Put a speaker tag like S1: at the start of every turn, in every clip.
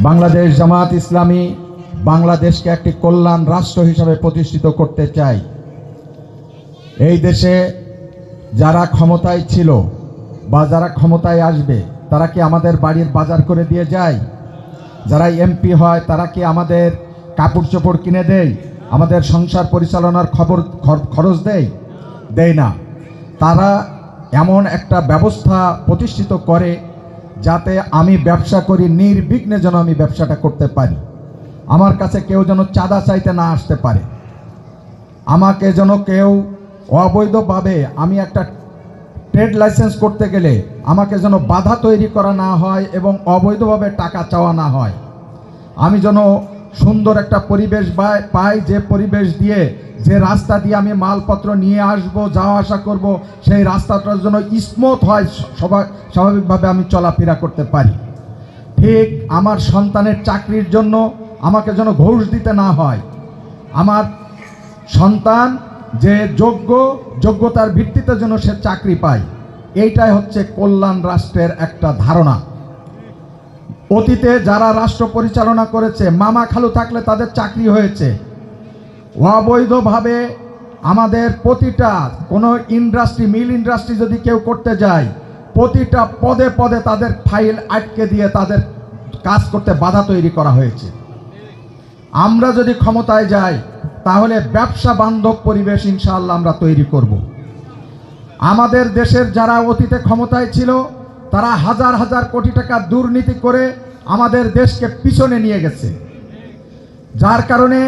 S1: বাংলাদেশ জামাত ইসলামী বাংলাদেশকে একটি কল্যাণ রাষ্ট্র হিসাবে প্রতিষ্ঠিত করতে চায় এই দেশে যারা ক্ষমতায় ছিল বা যারা ক্ষমতায় আসবে, তারা কি আমাদের বাড়ির বাজার করে দিয়ে যায়? যারা এমপি হয়, তারা কি আমাদের কাপড় চোপড় কিনে দেয়? আমাদের সংসার পরিচালনার খবর, খর- খরচ দেয়? দেয় না। তারা এমন একটা ব্যবস্থা প্রতিষ্ঠিত করে যাতে আমি ব্যবসা করি, নির্বিঘ্নে যেন আমি ব্যবসাটা করতে পারি। আমার কাছে কেউ যেন চাঁদা চাইতে না আসতে পারে। আমাকে যেন কেউ অবৈধভাবে আমি একটা ট্রেড লাইসেন্স করতে গেলে আমাকে যেন বাধা তৈরি করা না হয় এবং অবৈধভাবে টাকা চাওয়া না হয়। আমি যেন সুন্দর একটা পরিবেশ পাই- যে পরিবেশ দিয়ে যে রাস্তা দিয়ে আমি মালপত্র নিয়ে আসব, যাওয়া আসা করব, সেই রাস্তাটার জন্য স্মুথ হয় সবাই স্বাভাবিকভাবে আমি চলাফেরা করতে পারি। ঠিক আমার সন্তানের চাকরির জন্য আমাকে যেন ঘুষ দিতে না হয়। আমার সন্তান যে যোগ্য, যোগ্যতার ভিত্তিতে যেন সে চাকরি পায়, এইটাই হচ্ছে কল্যাণ রাষ্ট্রের একটা ধারণা। অতীতে যারা রাষ্ট্র পরিচালনা করেছে, মামা খালু থাকলে তাদের চাকরি হয়েছে। অবৈধভাবে আমাদের প্রতিটা, কোনো ইন্ডাস্ট্রি মিল ইন্ডাস্ট্রি যদি কেউ করতে যায়, প্রতিটা পদে পদে তাদের ফাইল আটকে দিয়ে তাদের কাজ করতে বাধা তৈরি করা হয়েছে। আমরা যদি ক্ষমতায় যাই, তাহলে ব্যবসা বান্ধব পরিবেশ ইনশাআল্লাহ আমরা তৈরি করব। আমাদের দেশের যারা অতীতে ক্ষমতায় ছিল তারা হাজার হাজার কোটি টাকা দুর্নীতি করে আমাদের দেশকে পিছনে নিয়ে গেছে। যার কারণে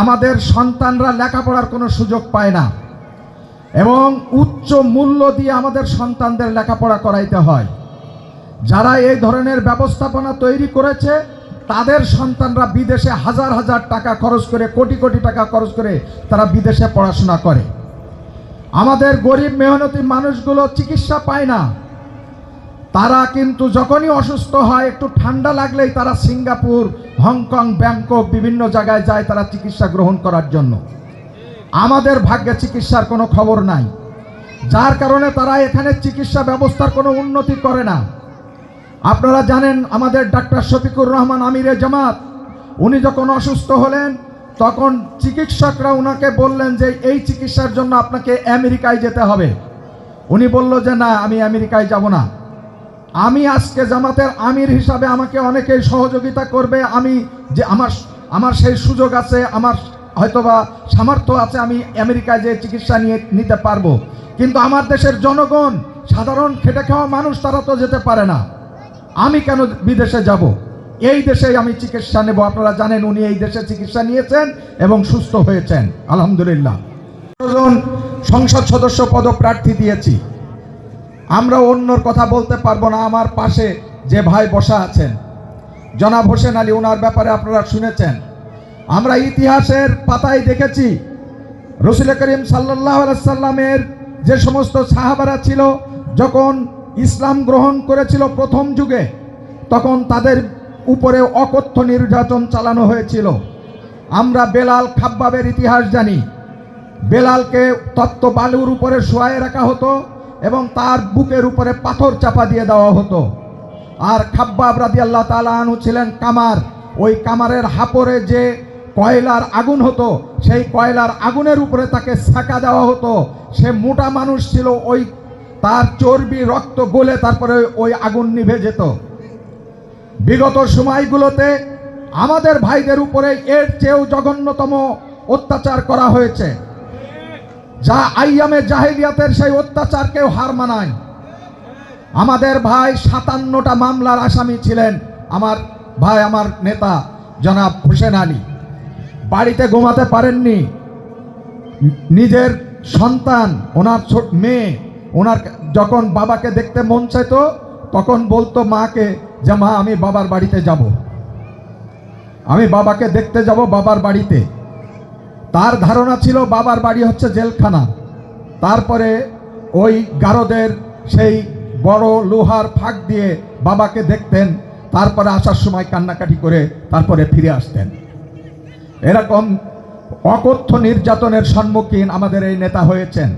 S1: আমাদের সন্তানরা লেখাপড়ার কোনো সুযোগ পায় না এবং উচ্চ মূল্য দিয়ে আমাদের সন্তানদের লেখাপড়া করাইতে হয়। যারা এই ধরনের ব্যবস্থাপনা তৈরি করেছে, তাদের সন্তানরা বিদেশে হাজার হাজার টাকা খরচ করে, কোটি কোটি টাকা খরচ করে তারা বিদেশে পড়াশোনা করে। আমাদের গরিব মেহনতি মানুষগুলো চিকিৎসা পায় না। তারা কিন্তু যখনই অসুস্থ হয়, একটু ঠান্ডা লাগলেই তারা সিঙ্গাপুর, হংকং, ব্যাংকক বিভিন্ন জায়গায় যায় তারা চিকিৎসা গ্রহণ করার জন্য। আমাদের ভাগ্যে চিকিৎসার কোনো খবর নাই। যার কারণে তারা এখানে চিকিৎসা ব্যবস্থার কোনো উন্নতি করে না। আপনারা জানেন, আমাদের ডাক্তার শফিকুর রহমান আমিরে জামাত, উনি যখন অসুস্থ হলেন, তখন চিকিৎসকরা ওনাকে বললেন যে, এই চিকিৎসার জন্য আপনাকে আমেরিকায় যেতে হবে। উনি বলল যে, না, আমি আমেরিকায় যাব না। আমি আজকে জামাতের আমির হিসাবে আমাকে অনেকেই সহযোগিতা করবে। আমি যে আমার আমার সেই সুযোগ আছে, আমার হয়তোবা সামর্থ্য আছে আমি আমেরিকায় যে চিকিৎসা নিয়ে নিতে পারব। কিন্তু আমার দেশের জনগণ, সাধারণ খেটে খাওয়া মানুষ, তারা তো যেতে পারে না। আমি কেন বিদেশে যাব? এই দেশেই আমি চিকিৎসা নেব। আপনারা জানেন, উনি এই দেশে চিকিৎসা নিয়েছেন এবং সুস্থ হয়েছেন। আলহামদুলিল্লাহ। সংসদ সদস্য পদপ্রার্থী দিয়েছি। আমরা অন্যর কথা বলতে পারব না, আমার পাশে যে ভাই বসা আছেন। জনাব হোসেন আলী ওনার ব্যাপারে আপনারা শুনেছেন। আমরা ইতিহাসের পাতায় দেখেছি, রসুল করিম সাল্লাহ সাল্লামের যে সমস্ত সাহাবারা ছিল, যখন ইসলাম গ্রহণ করেছিল প্রথম যুগে, তখন তাদের উপরে অকথ্য নির্যাতন চালানো হয়েছিল। আমরা বেলাল খাব্বাবের ইতিহাস জানি। বেলালকে তত্ত্ব বালুর উপরে শোয়ায় রাখা হতো এবং তার বুকের উপরে পাথর চাপা দিয়ে দেওয়া হতো। আর খাব্বাব রাদি আল্লাহ তালু ছিলেন কামার। ওই কামারের হাপরে যে কয়লার আগুন হতো, সেই কয়লার আগুনের উপরে তাকে ছাকা দেওয়া হতো। সে মোটা মানুষ ছিল, ওই তার চর্বি, রক্ত গলে তারপরে ওই আগুন নিভে যেত। বিগত সময়গুলোতে আমাদের ভাইদের উপরে এর চেয়েও জঘন্যতম অত্যাচার করা হয়েছে। যা আইয়ামে জাহিলিয়াতের সেই অত্যাচারকেও হার মানায়। আমাদের ভাই সাতান্নটা মামলার আসামি ছিলেন আমার ভাই, আমার নেতা জনাব হোসেন আলী। বাড়িতে ঘুমাতে পারেননি। নিজের সন্তান, ওনার ছোট মেয়ে, ওনার যখন বাবাকে দেখতে মন চাইতো, তখন বলতো, মাকে, যে মা, আমি বাবার বাড়িতে যাব। আমি বাবাকে দেখতে যাব বাবার বাড়িতে। তার ধারণা ছিল বাবার বাড়ি হচ্ছে জেলখানা। তারপরে ওই গারদের সেই বড় লোহার ফাঁক দিয়ে বাবাকে দেখতেন, তারপরে আসার সময় কান্নাকাটি করে তারপরে ফিরে আসতেন। এরকম অকথ্য নির্যাতনের সম্মুখীন আমাদের এই নেতা হয়েছেন।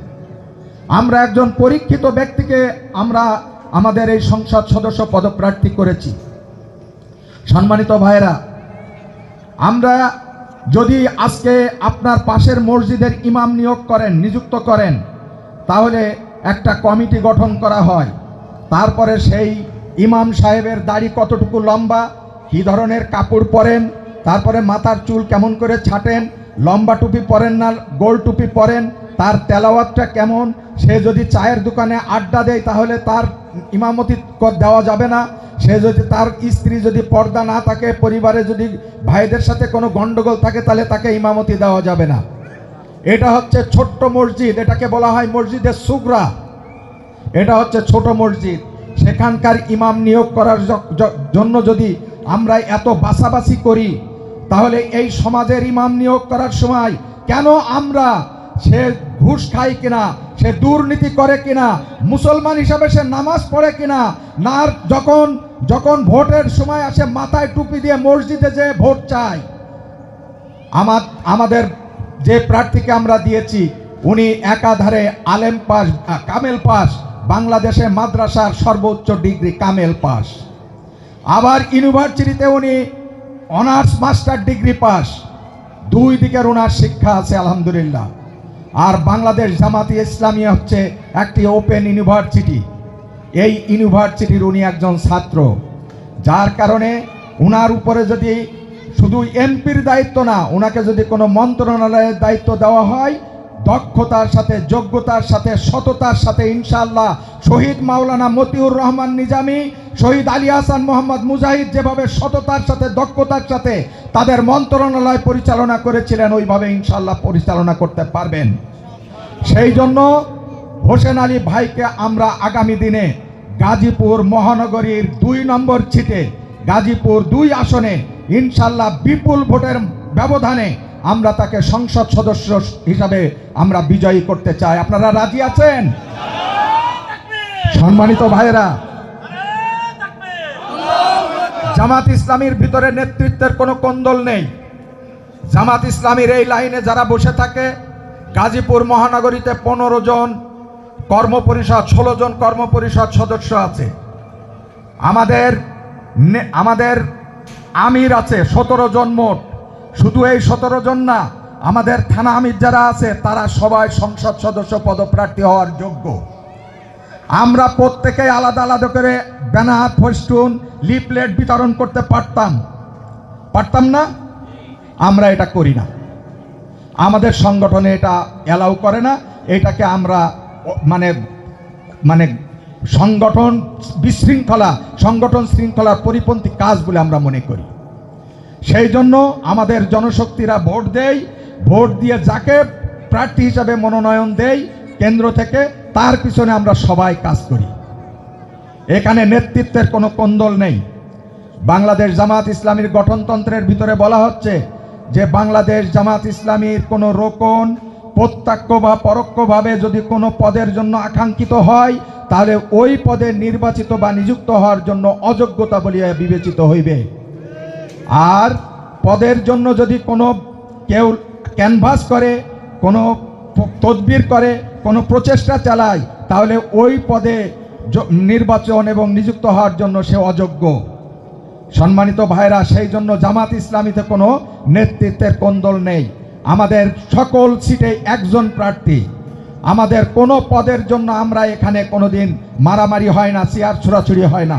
S1: আমরা একজন পরীক্ষিত ব্যক্তিকে আমরা আমাদের এই সংসদ সদস্য পদপ্রার্থী করেছি। সম্মানিত ভাইরা আমরা যদি আজকে আপনার পাশের মসজিদের ইমাম নিয়োগ করেন, নিযুক্ত করেন, তাহলে একটা কমিটি গঠন করা হয়। তারপরে সেই ইমাম সাহেবের দাড়ি কতটুকু লম্বা, কী ধরনের কাপড় পরেন, তারপরে মাথার চুল কেমন করে ছাটেন, লম্বা টুপি পরেন না, গোল টুপি পরেন, তার তেলাওয়াতটা কেমন, সে যদি চায়ের দোকানে আড্ডা দেয় তাহলে তার ইমামতি দেওয়া যাবে না। সে যদি তার স্ত্রী যদি পর্দা না থাকে, পরিবারে যদি ভাইদের সাথে কোনো গন্ডগোল থাকে, তাহলে তাকে ইমামতি দেওয়া যাবে না। এটা হচ্ছে ছোট্ট মসজিদ, এটাকে বলা হয় মসজিদের সুগরা। এটা হচ্ছে ছোট মসজিদ। সেখানকার ইমাম নিয়োগ করার জন্য যদি আমরা এত বাছাবাছি করি, তাহলে এই সমাজের ইমাম নিয়োগ করার সময় কেন আমরা সে ঘুষ খায় কিনা, সে দুর্নীতি করে কিনা, মুসলমান হিসাবে সে নামাজ পড়ে কিনা, না যখন যখন ভোটের সময় আসে, মাথায় টুপি দিয়ে মসজিদে যে ভোট চায় আমার, আমাদের যে প্রার্থীকে আমরা দিয়েছি, উনি একাধারে আলেম পাস কামেল পাস, বাংলাদেশে মাদ্রাসার সর্বোচ্চ ডিগ্রি কামেল পাস। আবার ইউনিভার্সিটিতে উনি অনার্স, মাস্টার ডিগ্রি পাস। দুই দিকের ওনার শিক্ষা আছে, আলহামদুলিল্লাহ। আর বাংলাদেশ জামাতি ইসলামী হচ্ছে একটি ওপেন ইউনিভার্সিটি। এই ইউনিভার্সিটির উনি একজন ছাত্র। যার কারণে ওনার উপরে যদি শুধু এমপির দায়িত্ব না ওনাকে যদি কোনো মন্ত্রণালয়ের দায়িত্ব দেওয়া হয়, দক্ষতার সাথে, যোগ্যতার সাথে, সততার সাথে ইনশাল্লাহ শহীদ মাওলানা মতিউর রহমান নিজামী, শহীদ আলী হাসান মোহাম্মদ মুজাহিদ যেভাবে সততার সাথে, দক্ষতার সাথে তাদের মন্ত্রণালয় পরিচালনা করেছিলেন, ওইভাবে ইনশাল্লাহ পরিচালনা করতে পারবেন। সেই জন্য হোসেন আলী ভাইকে আমরা আগামী দিনে গাজীপুর মহানগরীর দুই নম্বর ছিটে, গাজীপুর দুই আসনে ইনশাল্লাহ বিপুল ভোটের ব্যবধানে আমরা তাকে সংসদ সদস্য হিসাবে আমরা বিজয়ী করতে চাই। আপনারা রাজি আছেন? সম্মানিত ভাইয়েরা, জামাত ইসলামীর ভিতরে নেতৃত্বের কোনো কন্দল নেই। জামাত ইসলামীর এই লাইনে যারা বসে থাকে, গাজীপুর মহানগরীতে পনেরো জন কর্মপরিষদ, ষোলো জন কর্মপরিষদ সদস্য আছে। আমাদের আমাদের আমির আছে, সতেরো জন মোট। শুধু এই সতেরো জন না, আমাদের থানা আমির যারা আছে, তারা সবাই সংসদ সদস্য পদপ্রার্থী হওয়ার যোগ্য। আমরা প্রত্যেকে আলাদা আলাদা করে ব্যানার, ফেস্টুন লিপলেট বিতরণ করতে পারতাম। পারতাম না? আমরা এটা করি না। আমাদের সংগঠনে এটা অ্যালাউ করে না। এটাকে আমরা মানে মানে সংগঠন বিশৃঙ্খলা, সংগঠন শৃঙ্খলার পরিপন্থী কাজ বলে আমরা মনে করি। সেই জন্য আমাদের জনশক্তিরা ভোট দেয়, ভোট দিয়ে যাকে প্রার্থী হিসাবে মনোনয়ন দেয় কেন্দ্র থেকে, তার পিছনে আমরা সবাই কাজ করি। এখানে নেতৃত্বের কোনো কোন্দল নেই। বাংলাদেশ জামাত ইসলামীর গঠনতন্ত্রের ভিতরে বলা হচ্ছে যে, বাংলাদেশ জামাত ইসলামীর কোনো রোকন প্রত্যক্ষ বা পরোক্ষভাবে যদি কোনো পদের জন্য আকাঙ্ক্ষিত হয়, তাহলে ওই পদে নির্বাচিত বা নিযুক্ত হওয়ার জন্য অযোগ্যতা বলিয়া বিবেচিত হইবে। আর পদের জন্য যদি কোনো কেউ ক্যানভাস করে, কোনো তদবির করে, কোনো প্রচেষ্টা চালায়, তাহলে ওই পদে নির্বাচন এবং নিযুক্ত হওয়ার জন্য সে অযোগ্য। সম্মানিত ভাইরা সেই জন্য জামাত ইসলামীতে কোনো নেতৃত্বের কোন্দল নেই। আমাদের সকল সিটে একজন প্রার্থী। আমাদের কোনো পদের জন্য আমরা এখানে কোনোদিন মারামারি হয় না চেয়ার ছোড়াছুড়ি হয় না।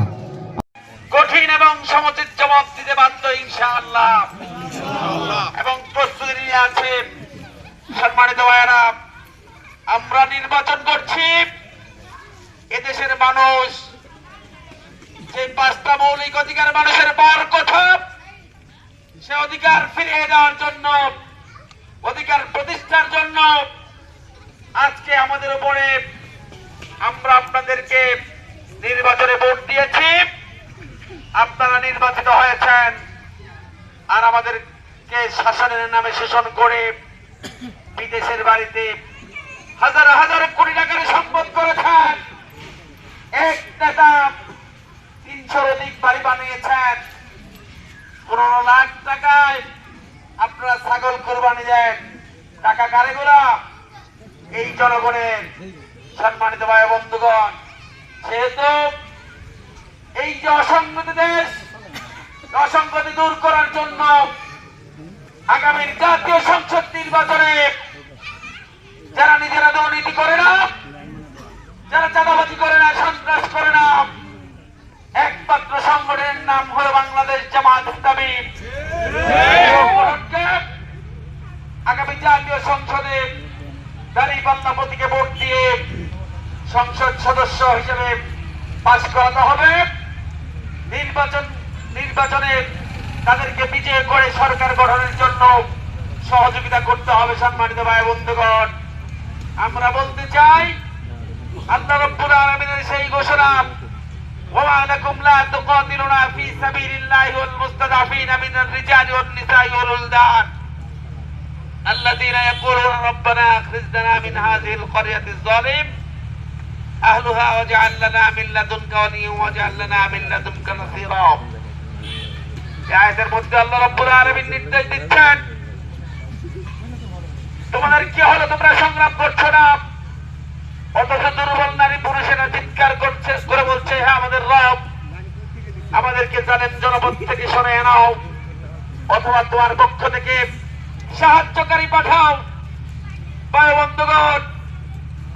S2: কঠিন এবং জবাব দিতে বাধ্য ইনশাআল্লাহ। এবং প্রস্তুতি আমরা নির্বাচন করছি। এদেশের মানুষ যে পাঁচটা মৌলিক অধিকার মানুষের বার কথা সে অধিকার ফিরিয়ে দেওয়ার জন্য অধিকার প্রতিষ্ঠার জন্য আজকে আমাদের উপরে আমরা আপনাদেরকে নির্বাচনে ভোট দিয়েছি। আপনারা নির্বাচিত হয়েছেন আর আমাদেরকে শাসনের নামে শোষণ করে বিদেশের বাড়িতে হাজার হাজার কোটি টাকার সম্পদ করেছেন। এক নেতা তিনশোর অধিক বাড়ি বানিয়েছেন। পনেরো লাখ টাকায় আপনারা ছাগল কোরবানি দেন। টাকা কারেগুলা এই জনগণের সম্মানিত ভাই বন্ধুগণ সেহেতু এই যে অসংগতি দেশ, অসংগতি দূর করার জন্য আগামীর জাতীয় সংসদ নির্বাচনে যারা নিজেরা দুর্নীতি করে না, যারা চাঁদাবাজি করে না, সন্ত্রাস করে না, একমাত্র সংগঠনের নাম হলো বাংলাদেশ জামাত ইসলামী। আগামী জাতীয় সংসদে দাঁড়িয়ে ভোট দিয়ে সংসদ সদস্য হিসেবে পাশ করাতে হবে। নির্বাচন, নির্বাচনে তাদেরকে বিজয় করে সরকার গঠনের জন্য সহযোগিতা করতে হবে সম্মানিত ভাই বন্ধুগণ। আমরা বলতে চাই, আল্লাহ আলামিনের সেই ঘোষণা وما لكم لا تقاتلون في سبيل الله والمستضعفين من الرجال والنساء والولدان الذين يقولون ربنا اخرجنا من هذه القرية الظالم أهلها واجعل لنا من لدنك وليا واجعل لنا من لدنك نصيرا এই আয়াতের মধ্যে আল্লাহ রব্বুল আলামিন নির্দেশ দিচ্ছেন তোমাদের কি হলো তোমরা সংগ্রাম করছো না জানেন জনপদ থেকে সরে নাও। অথবা তোমার পক্ষ থেকে সাহায্যকারী পাঠাও। বায়ু বন্ধুগণ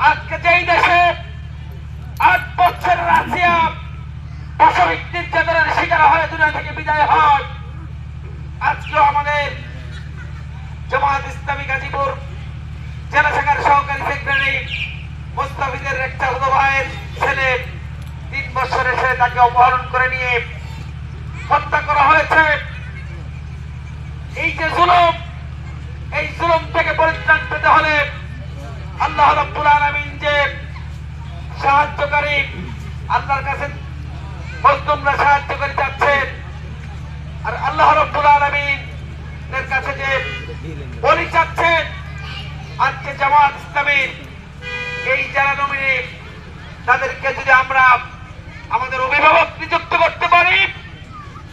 S2: আজকে যেই দেশে আট বছরের রাশিয়া পাশবিক নির্যাতনের শিকার হয়ে, দুনিয়া থেকে বিদায় হয়, আজকেও আমাদের জামাত ইসলামী গাজীপুর জেলা শাখার সহকারী সেক্রেটারি মুস্তাফিদের একটা ভাইয়ের ছেলে তিন বছরে সে তাকে অপহরণ করে নিয়ে হত্যা করা হয়েছে। এই যে জুলুম, এই জুলুম থেকে পরিত্রাণ পেতে হলে আল্লাহ রাব্বুল আলামিন যে সাহায্যকারী আল্লাহর কাছে মজলুমরা সাহায্যকারী যাচ্ছেন, আর আল্লাহ রাব্বুল আলামিন এর কাছে যে বলি চাচ্ছেন আজকে জামাত ইসলামীর এই যারা নমিনি তাদেরকে যদি আমরা আমাদের অভিভাবক নিযুক্ত করতে পারি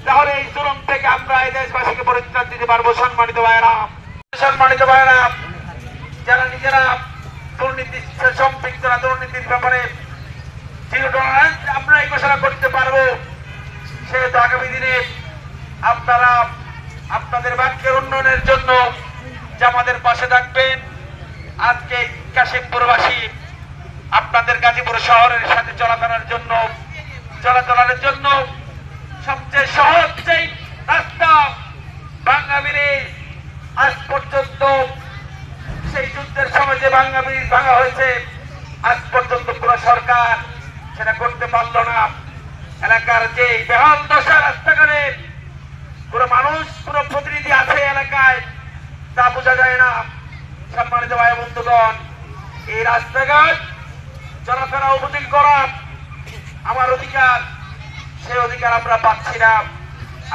S2: তাহলে এই জুলুম থেকে আমরা এই দেশবাসীকে পরিত্রাণ দিতে পারব, সম্মানিত ভাইয়েরা। সম্মানিত ভাইয়েরা, যারা নিজেরা দুর্নীতি সম্পৃক্ত না দুর্নীতির ব্যাপারে আমরা এই ঘোষণা করতে পারব, সেহেতু আগামী দিনে আপনারা আপনাদের বাক্যের উন্নয়নের জন্য জামাদের পাশে থাকবেন, আজকে কাশিমপুরবাসী আপনাদের গাজীপুর শহরের সাথে চলাচলের জন্য চলাচলের জন্য সবচেয়ে সহজ সেই রাস্তা বাংলা আজ পর্যন্ত সেই যুদ্ধের সময় যে ব্রিজ ভাঙা হয়েছে, আজ পর্যন্ত পুরো সরকার সেটা করতে পারল না। এলাকার যে বেহাল দশা রাস্তাঘাটে পুরো মানুষ পুরো প্রতিনিধি আছে এলাকায়, তা বোঝা যায় না। সম্মানিত ভাই বন্ধুগণ, এই রাস্তাঘাট চলাফেরা উপযোগী করা আমার অধিকার। সেই অধিকার আমরা পাচ্ছি না।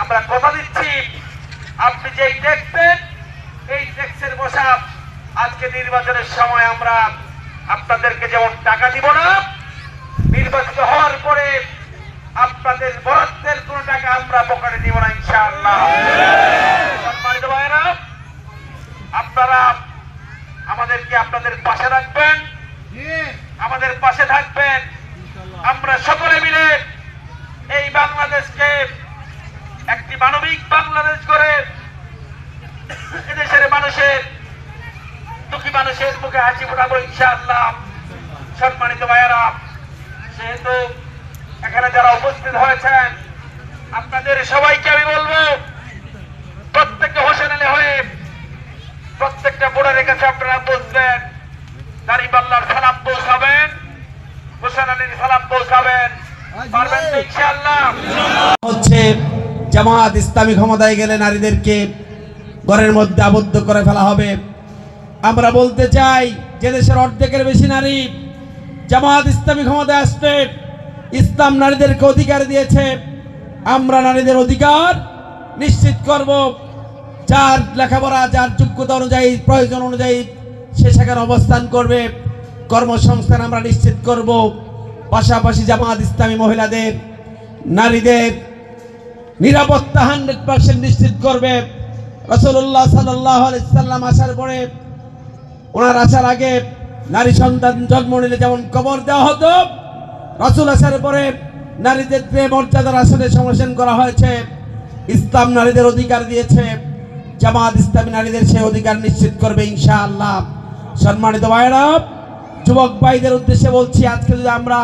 S2: আমরা কথা দিচ্ছি আপনি যেই দেখবেন এই ট্যাক্সের বসা আজকে নির্বাচনের সময় আমরা আপনাদেরকে যেমন টাকা দিব না নির্বাচিত হওয়ার পরে আপনাদের বরাদ্দের কোন টাকা আমরা পকেটে দিব না ইনশাআল্লাহ। সম্মানিত ভাইরা আপনারা আমাদেরকে আপনাদের পাশে রাখবেন আমাদের পাশে থাকবেন। আমরা সকলে মিলে এই বাংলাদেশকে একটি মানবিক বাংলাদেশ করে এদেশের মানুষের দুঃখী মানুষের মুখে হাসি ফোটাবো ইনশাআল্লাহ। সম্মানিত ভাইয়ারা সেহেতু এখানে যারা উপস্থিত হয়েছেন, আপনাদের সবাইকে আমি বলব, প্রত্যেককে হোসেন আলী হয়ে প্রত্যেকটা বোর্ডের কাছে আপনারা বুঝবেন দাঁড়িপাল্লার সালাম পৌঁছাবেন হোসেন আলীর সালাম পৌঁছাবেন।
S3: হচ্ছে জামাত ইসলামী ক্ষমতায় গেলে নারীদেরকে ঘরের মধ্যে আবদ্ধ করে ফেলা হবে। আমরা বলতে চাই, যে দেশের অর্ধেকের বেশি নারী জামাত ইসলামী ক্ষমতায় আসবে ইসলাম নারীদেরকে অধিকার দিয়েছে। আমরা নারীদের অধিকার নিশ্চিত করব। যার লেখাপড়া, যার যোগ্যতা অনুযায়ী, প্রয়োজন অনুযায়ী সে সেখানে অবস্থান করবে। কর্মসংস্থান আমরা নিশ্চিত করব। পাশাপাশি জামাত ইসলামী মহিলাদের, নারীদের নিরাপত্তা হান্ড্রেড পার্সেন্ট নিশ্চিত করবে। রসল্লাহ সাল্লাহ সাল্লাম আসার পরে ওনার আসার আগে নারী সন্তান জন্ম নিলে যেমন কবর দেওয়া হতো, রসুল আসার পরে নারীদের প্রেম মর্যাদার আসনে সমসন করা হয়েছে,
S2: ইসলাম নারীদের অধিকার দিয়েছে, জামাত ইসলামী নারীদের সেই অধিকার নিশ্চিত করবে ইনশাআল্লাহ। সম্মানিত ভাইরা যুবক ভাইদের উদ্দেশ্যে বলছি, আজকে যদি আমরা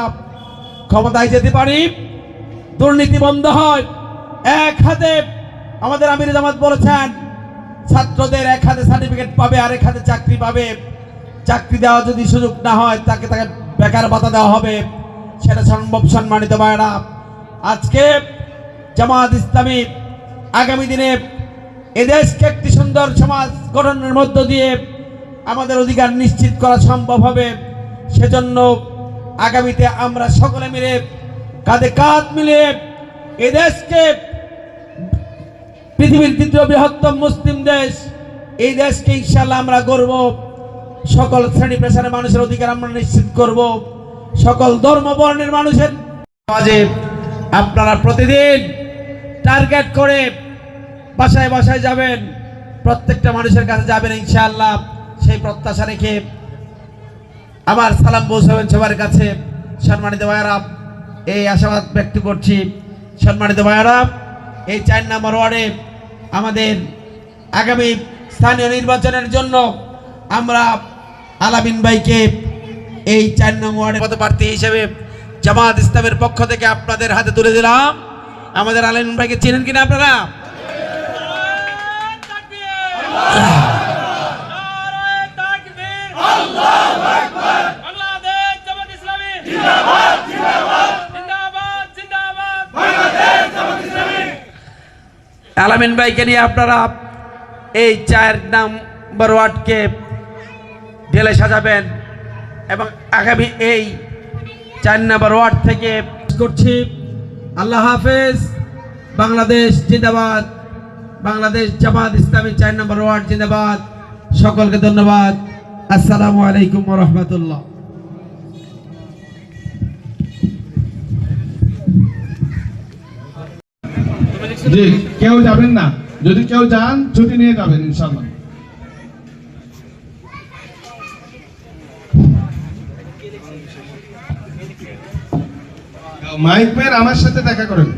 S2: ক্ষমতায় যেতে পারি, দুর্নীতি বন্ধ হয়, এক হাতে আমাদের আমির জামাত বলেছেন, ছাত্রদের এক হাতে সার্টিফিকেট পাবে আর এক হাতে চাকরি পাবে। চাকরি দেওয়া যদি সুযোগ না হয়, তাকে তাকে বেকার ভাতা দেওয়া হবে। সেটা সম্ভব সম্মানিত ভাইরা আজকে জামাত ইসলামী আগামী দিনে এদেশকে একটি সুন্দর সমাজ গঠনের মধ্য দিয়ে আমাদের অধিকার নিশ্চিত করা সম্ভব হবে। সেজন্য আগামীতে আমরা সকলে মিলে কাঁধে কাঁধ মিলে এদেশকে পৃথিবীর দ্বিতীয় বৃহত্তম মুসলিম দেশ, এই দেশকে ইনশাল্লাহ আমরা গর্ব। সকল শ্রেণি পেশার মানুষের অধিকার আমরা নিশ্চিত করব। সকল ধর্ম বর্ণের মানুষের মাঝে আপনারা প্রতিদিন টার্গেট করে বাসায় বাসায় যাবেন। প্রত্যেকটা মানুষের কাছে যাবেন ইনশাআল্লাহ। সেই প্রত্যাশা রেখে আমার সালাম পৌঁছাবেন সবার কাছে। সম্মানিত ভাইয়ারা, এই আশাবাদ ব্যক্ত করছি। সম্মানিত ভাইয়ারা, এই চার নম্বর ওয়ার্ডে আমাদের আগামী স্থানীয় নির্বাচনের জন্য আমরা আলামিন ভাইকে এই চার নম্বর ওয়ার্ডে পদপ্রার্থী হিসেবে জামাত ইসলামের পক্ষ থেকে আপনাদের হাতে তুলে দিলাম। আমাদের আলামিন ভাইকে চেনেন কিনা আপনারা?
S4: বাংলাদেশ
S2: আলামিন ভাইকে নিয়ে আপনারা এই চার নাম্বার ওয়ার্ডকে ঢেলে সাজাবেন এবং আগামী এই চার নাম্বার ওয়ার্ড থেকে করছি। আল্লাহ হাফেজ। বাংলাদেশ জিন্দাবাদ। বাংলাদেশ জামাত ইসলামী চার নম্বর ওয়ার্ড জিন্দাবাদ। সকলকে ধন্যবাদ। আসসালামু আলাইকুম রহমতুল্লাহ।
S5: জি। কেউ যাবেন না যদি কেউ যান ছুটি নিয়ে যাবেন ইনশাল্লাহ মাইক ম্যান আমার সাথে দেখা করেন।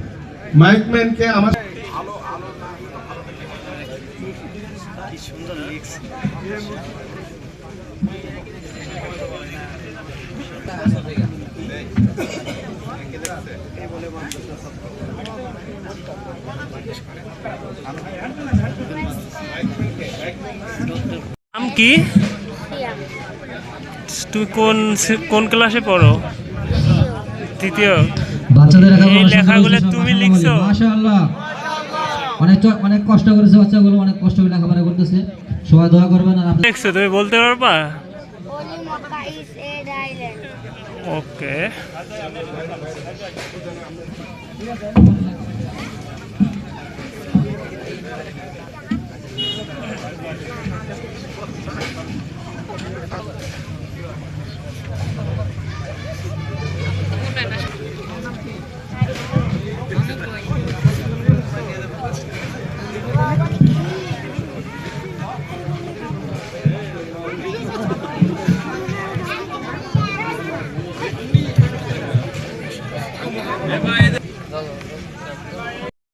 S5: মাইক ম্যানকে আমার
S4: নাম কি? তুমি কোন কোন ক্লাসে পড়ো? তৃতীয়
S6: বাচ্চাদের
S4: এই লেখাগুলো তুমি লিখছো?
S6: অনেক অনেক কষ্ট করেছে বাচ্চাগুলো অনেক কষ্ট করে লেখাপড়া করতেছে। সবাই দোয়া করবেন আর
S4: দেখছ তুমি বলতে পারবা?
S7: Okay Thank
S4: you.